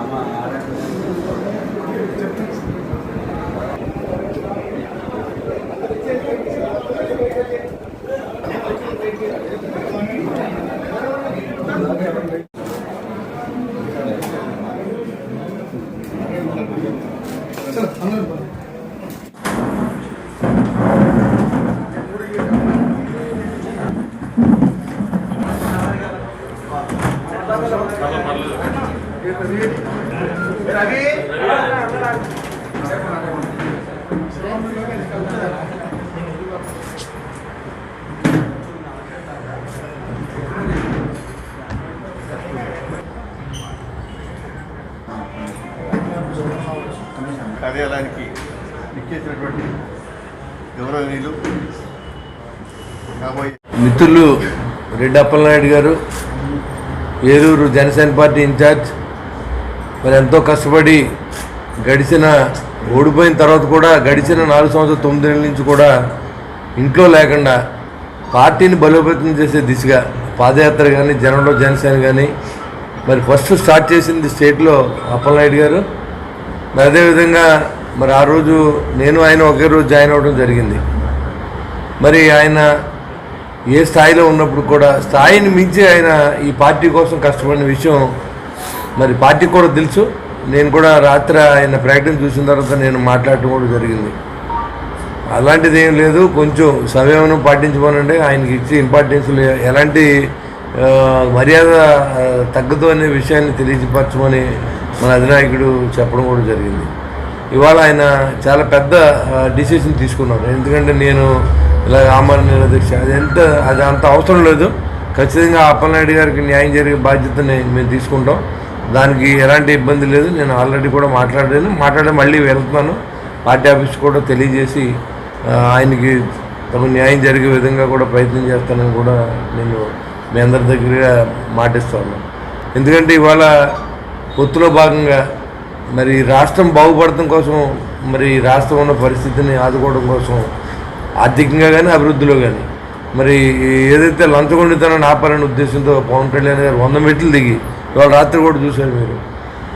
ama మిత్రులు రెడ్డి అప్పలనాయుడు గారు Eluru Janasena party incharge మరి ఎంతో కష్టపడి గడిచిన ఓడిపోయిన తర్వాత కూడా గడిచిన నాలుగు సంవత్సరాలు తొమ్మిది నెలల నుంచి కూడా ఇంట్లో లేకుండా పార్టీని బలోపేతం చేసే దిశగా పాదయాత్ర కానీ జనంలో జనసేన కానీ మరి ఫస్ట్ స్టార్ట్ చేసింది స్టేట్లో అప్పలనాయుడు గారు. మరి అదేవిధంగా మరి ఆ రోజు నేను ఆయన ఒకే రోజు జాయిన్ అవ్వడం జరిగింది. మరి ఆయన ఏ స్థాయిలో ఉన్నప్పుడు కూడా స్థాయిని మించి ఆయన ఈ పార్టీ కోసం కష్టపడిన విషయం మరి పార్టీ కూడా తెలుసు. నేను కూడా రాత్రి ఆయన ప్రకటన చూసిన తర్వాత నేను మాట్లాడటం కూడా జరిగింది. అలాంటిది ఏం లేదు. కొంచెం సమయం పాటించుకోనండి ఆయనకి ఇచ్చే ఇంపార్టెన్స్ ఎలాంటి మర్యాద తగ్గదు అనే విషయాన్ని తెలియపరచమని మన అధినాయకుడు చెప్పడం కూడా జరిగింది. ఇవాళ ఆయన చాలా పెద్ద డిసిషన్ తీసుకున్నారు. ఎందుకంటే నేను ఇలా ఆమరణ నిరదీక్ష అది ఎంత అది అంత అవసరం లేదు. ఖచ్చితంగా అప్పలనాయుడు గారికి న్యాయం జరిగే బాధ్యతని మేము తీసుకుంటాం. దానికి ఎలాంటి ఇబ్బంది లేదు. నేను ఆల్రెడీ కూడా మాట్లాడాను. మాట్లాడి మళ్ళీ వెళ్తున్నాను. పార్టీ ఆఫీస్ కూడా తెలియజేసి ఆయనకి తమ న్యాయం జరిగే విధంగా కూడా ప్రయత్నం చేస్తానని కూడా నేను మీ అందరి దగ్గర మాటిస్తాను ఎందుకంటే ఇవాళ పొత్తులో భాగంగా మరి రాష్ట్రం బాగుపడటం కోసం మరి రాష్ట్రం ఉన్న పరిస్థితిని ఆదుకోవడం కోసం ఆర్థికంగా కానీ అభివృద్ధిలో కానీ మరి ఏదైతే లంచగొండితనాన్ని ఆపాలనే ఉద్దేశంతో పవన్ కళ్యాణ్ గారు వంద మెట్లు దిగి ఇవాళ రాత్రి కూడా చూశారు మీరు.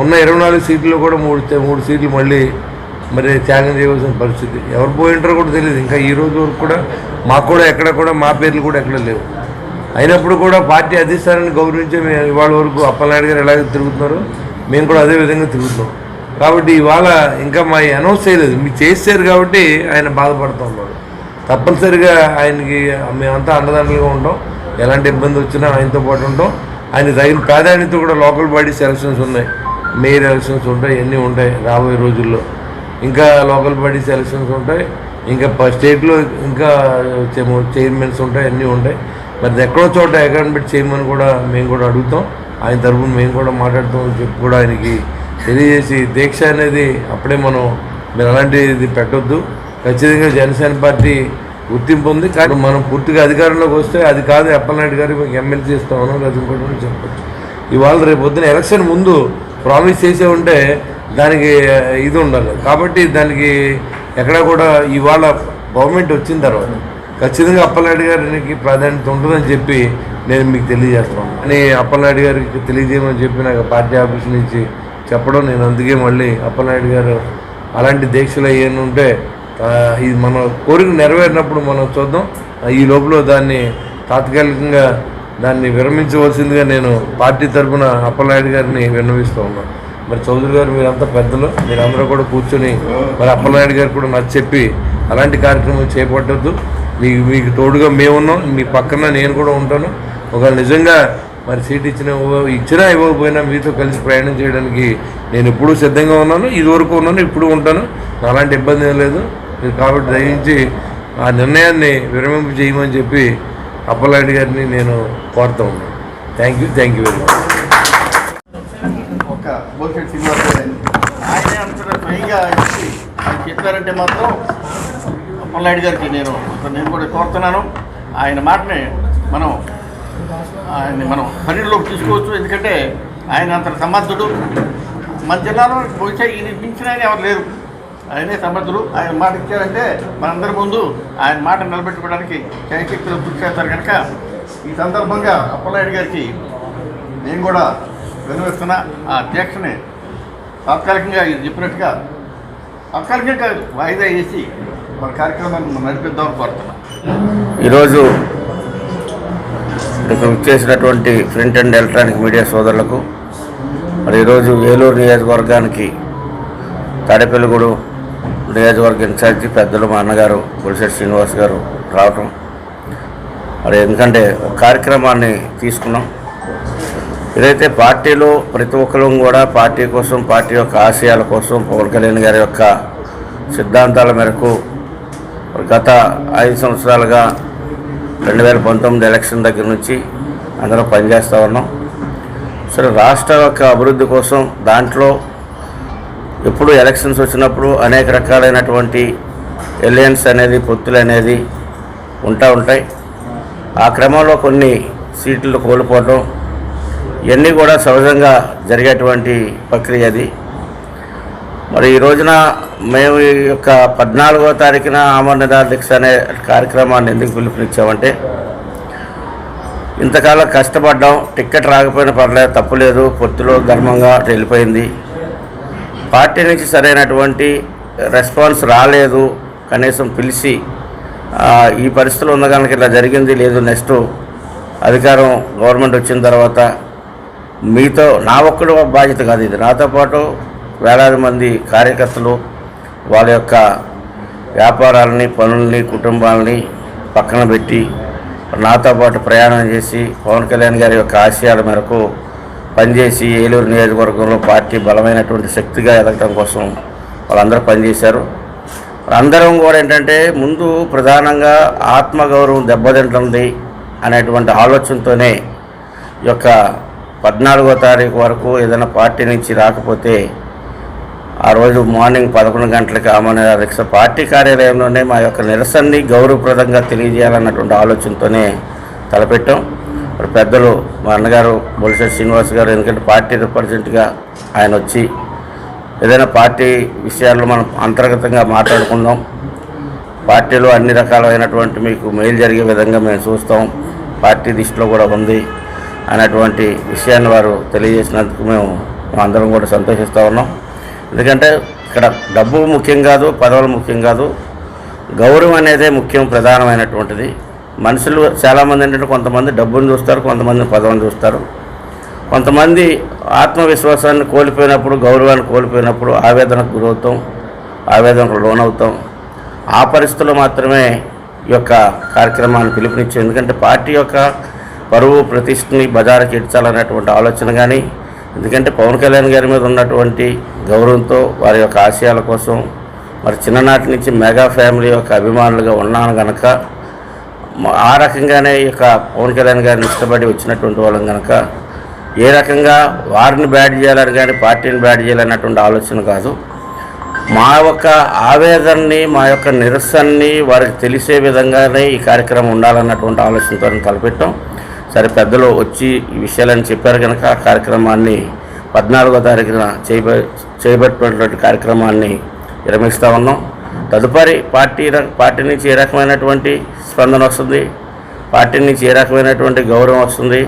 ఉన్న ఇరవై నాలుగు సీట్లు కూడా మూడు మూడు సీట్లు మళ్ళీ మరి త్యాగం చేయవలసిన పరిస్థితి. ఎవరు పోయింటారో కూడా తెలియదు. ఇంకా ఈ రోజు వరకు కూడా మాకు కూడా ఎక్కడ కూడా మా పేర్లు కూడా ఎక్కడ లేవు. అయినప్పుడు కూడా పార్టీ అధిష్టానాన్ని గౌరవించే మేము ఇవాళ వరకు అప్పలనాయుడు గారు ఎలాగ తిరుగుతున్నారు మేము కూడా అదే విధంగా తిరుగుతున్నాం. కాబట్టి ఇవాళ ఇంకా మా అనౌన్స్ చేయలేదు. మీరు చేశారు కాబట్టి ఆయన బాధపడుతూ ఉన్నారు తప్పనిసరిగా ఆయనకి మేమంతా అండదండలుగా ఉంటాం. ఎలాంటి ఇబ్బంది వచ్చినా ఆయనతో పాటు ఉంటాం. ఆయన తగిన ప్రాధాన్యత కూడా లోకల్ బాడీస్ ఎలక్షన్స్ ఉన్నాయి. మేయర్ ఎలక్షన్స్ ఉంటాయి ఇవన్నీ ఉంటాయి రాబోయే రోజుల్లో. ఇంకా లోకల్ బాడీస్ ఎలక్షన్స్ ఉంటాయి. ఇంకా ప- స్టేట్లో ఇంకా చైర్మన్స్ ఉంటాయి అన్నీ ఉంటాయి. మరి ఎక్కడో చోట అకాడమిక్ చైర్మన్ కూడా మేము కూడా అడుగుతాం. ఆయన తరఫున మేము కూడా మాట్లాడుతాం అని చెప్పి కూడా ఆయనకి తెలియజేసి దీక్ష అనేది అప్పుడే మనం మీరు అలాంటిది పెట్టొద్దు. ఖచ్చితంగా జనసేన పార్టీ గుర్తింపు ఉంది. కానీ మనం పూర్తిగా అధికారంలోకి వస్తే అది కాదు అప్పలనాయుడు గారు మీకు ఎమ్మెల్సీ ఇస్తామనో లేదా ఇంకోటి చెప్పచ్చు. ఇవాళ రేపు పొద్దున ఎలక్షన్ ముందు ప్రామిస్ చేసే ఉంటే దానికి ఇది ఉండాలి. కాబట్టి దానికి ఎక్కడా కూడా ఇవాళ గవర్నమెంట్ వచ్చిన తర్వాత ఖచ్చితంగా అప్పలనాయుడు గారికి ప్రాధాన్యత ఉంటుందని చెప్పి నేను మీకు తెలియజేస్తాను అని అప్పలనాయుడు గారికి తెలియజేయమని చెప్పి నాకు పార్టీ ఆఫీస్ నుంచి చెప్పడం నేను అందుకే మళ్ళీ అప్పలనాయుడు గారు అలాంటి దీక్షలు ఏమైనా ఉంటే ఇది మన కోరిక నెరవేరినప్పుడు మనం చూద్దాం. ఈ లోపల దాన్ని తాత్కాలికంగా దాన్ని విరమించవలసిందిగా నేను పార్టీ తరఫున అప్పలనాయుడు గారిని విన్నవిస్తూ ఉన్నాను మరి చౌదరి గారు మీరంతా పెద్దలు మీరందరూ కూడా కూర్చొని మరి అప్పలనాయుడు గారు కూడా నాకు చెప్పి అలాంటి కార్యక్రమం చేపట్టద్దు. మీకు మీకు తోడుగా మేమున్నాం మీ పక్కన నేను కూడా ఉంటాను. ఒకవేళ నిజంగా మరి సీట్ ఇచ్చిన ఇచ్చినా ఇవ్వకపోయినా మీతో కలిసి ప్రయాణం చేయడానికి నేను ఎప్పుడూ సిద్ధంగా ఉన్నాను ఇదివరకు ఉన్నాను ఇప్పుడు ఉంటాను. అలాంటి ఇబ్బంది ఏం లేదు. కాబట్టి దయించి ఆ నిర్ణయాన్ని విరమింపు చేయమని చెప్పి అప్పలనాయుడు గారిని నేను కోరుతూ ఉన్నాను. Thank you thank you very much ఆయనే అంతటా స్వయంగా చెప్పారంటే మాత్రం అప్పలనాయుడు గారికి నేను నేను కూడా కోరుతున్నాను. ఆయన మాటని మనం ఆయన్ని మనం పరిధిలోకి తీసుకోవచ్చు. ఎందుకంటే ఆయన అంత సమర్థుడు. మన జిల్లాలో బహుశా ఈయన మించిన ఆయన ఎవరు లేరు. ఆయనే సమర్థుడు ఆయన మాట ఇచ్చారంటే మనందరి ముందు ఆయన మాట నిలబెట్టుకోవడానికి శక్తులు కృషి చేస్తారు కనుక ఈ సందర్భంగా అప్పలనాయుడు గారికి నేను కూడా వినవిస్తున్న ఆ అధ్యక్షని తాత్కాలికంగా ఇది చెప్పినట్టుగా తాత్కాలికంగా కాదు వాయిదా వేసి మన కార్యక్రమాన్ని నడిపిద్దామని కోరుతున్నాం. ఈరోజు ఇక్కడ చేసినటువంటి ప్రింట్ అండ్ ఎలక్ట్రానిక్ మీడియా సోదరులకు మరి ఈరోజు ఏలూరు నియోజకవర్గానికి తాడేపల్లిగూడు నియోజకవర్గ ఇన్ఛార్జి పెద్దలు మా అన్నగారు గుడిసెట్ శ్రీనివాస్ గారు రావటం. మరి ఎందుకంటే ఒక కార్యక్రమాన్ని తీసుకున్నాం. ఏదైతే పార్టీలో ప్రతి ఒక్కరు కూడా పార్టీ కోసం పార్టీ యొక్క ఆశయాల కోసం పవన్ కళ్యాణ్ గారి యొక్క సిద్ధాంతాల మేరకు గత ఐదు సంవత్సరాలుగా రెండు వేల పంతొమ్మిది ఎలక్షన్ దగ్గర నుంచి అందరం పనిచేస్తూ ఉన్నాం. సరే రాష్ట్ర యొక్క అభివృద్ధి కోసం దాంట్లో ఎప్పుడు ఎలక్షన్స్ వచ్చినప్పుడు అనేక రకాలైనటువంటి ఎలియన్స్ అనేది పొత్తులు అనేది ఉంటా ఉంటాయి. ఆ క్రమంలో కొన్ని సీట్లు కోల్పోవటం ఇవన్నీ కూడా సహజంగా జరిగేటువంటి ప్రక్రియ అది. మరి ఈ రోజున మేము ఈ యొక్క పద్నాలుగో తారీఖున ఆమరణ దీక్ష అనే కార్యక్రమాన్ని ఎందుకు పిలుపునిచ్చామంటే ఇంతకాలం కష్టపడ్డాం టికెట్ రాకపోయినా పర్లేదు తప్పులేదు పొత్తులో ధర్మంగా వెళ్ళిపోయింది పార్టీ నుంచి సరైనటువంటి రెస్పాన్స్ రాలేదు కనీసం పిలిచి ఈ పరిస్థితులు ఉన్న కనుక జరిగింది లేదు నెక్స్ట్ అధికారం గవర్నమెంట్ వచ్చిన తర్వాత మీతో నా ఒక్కడు బాధ్యత కాదు ఇది. నాతో పాటు వేలాది మంది కార్యకర్తలు వాళ్ళ యొక్క వ్యాపారాలని పనుల్ని కుటుంబాలని పక్కన పెట్టి నాతో పాటు ప్రయాణం చేసి పవన్ కళ్యాణ్ గారి యొక్క ఆశయాల మేరకు పనిచేసి ఏలూరు నియోజకవర్గంలో పార్టీ బలమైనటువంటి శక్తిగా ఎదగటం కోసం వాళ్ళందరూ పనిచేశారు. అందరం కూడా ఏంటంటే ముందు ప్రధానంగా ఆత్మగౌరవం దెబ్బతింటుంది అనేటువంటి ఆలోచనతోనే ఈ యొక్క పద్నాలుగో తారీఖు వరకు ఏదైనా పార్టీ నుంచి రాకపోతే ఆ రోజు మార్నింగ్ పదకొండు గంటలకు ఆమె రిక్ష పార్టీ కార్యాలయంలోనే మా యొక్క నిరసనని గౌరవప్రదంగా తెలియజేయాలన్నటువంటి ఆలోచనతోనే తలపెట్టాం. మరి పెద్దలు మా అన్నగారు బొలిశెట్టి శ్రీనివాస్ గారు ఎందుకంటే పార్టీ రిప్రజెంట్గా ఆయన వచ్చి ఏదైనా పార్టీ విషయాల్లో మనం అంతర్గతంగా మాట్లాడుకుందాం. పార్టీలో అన్ని రకాలైనటువంటి మీకు మేలు జరిగే విధంగా మేము చూస్తాం. పార్టీ దృష్టిలో కూడా ఉంది అనేటువంటి విషయాన్ని వారు తెలియజేసినందుకు మేము అందరం కూడా సంతోషిస్తూ ఉన్నాం. ఎందుకంటే ఇక్కడ డబ్బు ముఖ్యం కాదు పదవులు ముఖ్యం కాదు. గౌరవం అనేదే ముఖ్యం ప్రధానమైనటువంటిది. మనుషులు చాలామంది ఏంటంటే కొంతమంది డబ్బును చూస్తారు కొంతమంది పదవిని చూస్తారు. కొంతమంది ఆత్మవిశ్వాసాన్ని కోల్పోయినప్పుడు గౌరవాన్ని కోల్పోయినప్పుడు ఆవేదనకు గురవుతాం ఆవేదనకు లోనవుతాం. ఆ పరిస్థితుల్లో మాత్రమే ఈ యొక్క కార్యక్రమాన్ని పిలుపునిచ్చాం ఎందుకంటే పార్టీ యొక్క పరువు ప్రతిష్టని బజారుకి ఇడ్చాలనేటువంటి ఆలోచన కానీ ఎందుకంటే పవన్ కళ్యాణ్ గారి మీద ఉన్నటువంటి గౌరవంతో వారి యొక్క ఆశయాల కోసం మరి చిన్ననాటి నుంచి మెగా ఫ్యామిలీ యొక్క అభిమానులుగా ఉన్నాను కనుక ఆ రకంగానే ఈ యొక్క పవన్ కళ్యాణ్ గారిని ఇష్టపడి వచ్చినటువంటి వాళ్ళం కనుక ఏ రకంగా వారిని బ్యాడ్ చేయాలని కానీ పార్టీని బ్యాడ్ చేయాలన్నటువంటి ఆలోచన కాదు. మా యొక్క ఆవేదనని మా యొక్క నిరసనని వారికి తెలిసే విధంగానే ఈ కార్యక్రమం ఉండాలన్నటువంటి ఆలోచనతో తలపెట్టాం. సరే పెద్దలు వచ్చి ఈ విషయాలని చెప్పారు కనుక ఆ కార్యక్రమాన్ని పద్నాలుగో తారీఖున చేయబ చేయబట్టినటువంటి కార్యక్రమాన్ని విరమిస్తూ ఉన్నాం. తదుపరి పార్టీ పార్టీ నుంచి ఏ రకమైనటువంటి స్పందన వస్తుంది? పార్టీ నుంచి ఏ రకమైనటువంటి గౌరవం వస్తుంది?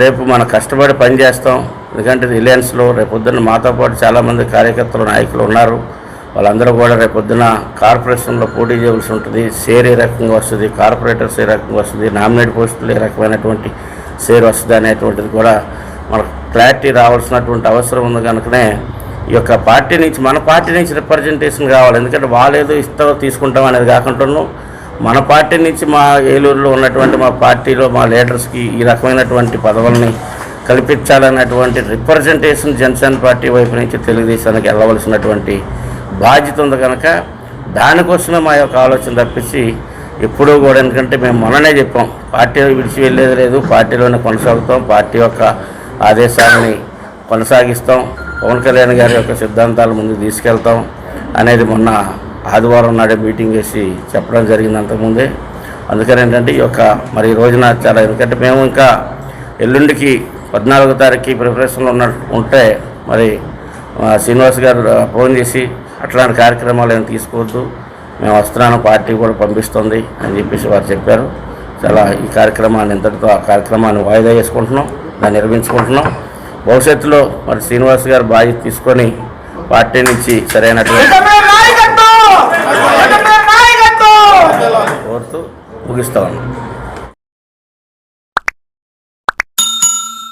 రేపు మనం కష్టపడి పని చేస్తాం. ఎందుకంటే రిలయన్స్లో రేపొద్దున మాతో పాటు చాలామంది కార్యకర్తలు నాయకులు ఉన్నారు. వాళ్ళందరూ కూడా రేపొద్దున కార్పొరేషన్లో పోటీ చేయవలసి ఉంటుంది. షేర్ ఏ రకంగా వస్తుంది? కార్పొరేటర్స్ ఏ రకంగా వస్తుంది? నామినేట్ పోస్టులు ఏ రకమైనటువంటి షేర్ వస్తుంది అనేటువంటిది కూడా మనకు క్లారిటీ రావాల్సినటువంటి అవసరం ఉంది కనుకనే యొక్క పార్టీ నుంచి మన పార్టీ నుంచి రిప్రజెంటేషన్ కావాలి. ఎందుకంటే వాళ్ళు ఏదో ఇస్తాం తీసుకుంటాం అనేది కాకుండా మన పార్టీ నుంచి మా ఏలూరులో ఉన్నటువంటి మా పార్టీలో మా లీడర్స్కి ఈ రకమైనటువంటి పదవుల్ని కల్పించాలన్నటువంటి రిప్రజెంటేషన్ జనసేన పార్టీ వైపు నుంచి తెలుగుదేశానికి వెళ్ళవలసినటువంటి బాధ్యత ఉంది కనుక దానికోసమే మా యొక్క ఆలోచన తప్పించి ఎప్పుడూ కూడా ఎందుకంటే మేము మొన్ననే చెప్పాం పార్టీ విడిచి వెళ్ళేది లేదు పార్టీలోనే కొనసాగుతాం పార్టీ యొక్క ఆదేశాలని కొనసాగిస్తాం. పవన్ కళ్యాణ్ గారి యొక్క సిద్ధాంతాలు ముందు తీసుకెళ్తాం అనేది మొన్న ఆదివారం నాడే మీటింగ్ చేసి చెప్పడం జరిగింది అంతకుముందే. అందుకని ఏంటంటే ఈ యొక్క మరి ఈ రోజున చాలా ఎందుకంటే మేము ఇంకా ఎల్లుండికి పద్నాలుగో తారీఖుకి ప్రిపరేషన్లో ఉన్న ఉంటే మరి శ్రీనివాస్ గారు ఫోన్ చేసి అట్లాంటి కార్యక్రమాలు ఏమి తీసుకోవద్దు మేము వస్తున్నాను పార్టీ కూడా పంపిస్తుంది అని చెప్పేసి వారు చెప్పారు. చాలా ఈ కార్యక్రమాన్ని ఇంతటితో ఆ కార్యక్రమాన్ని వాయిదా చేసుకుంటున్నాం దాన్ని నిర్మించుకుంటున్నాం. భవిష్యత్తులో మరి శ్రీనివాస్ గారు బాధ్యత తీసుకొని పార్టీ నుంచి సరైనటువంటి కోరుతూ ముగిస్తా ఉన్నాం.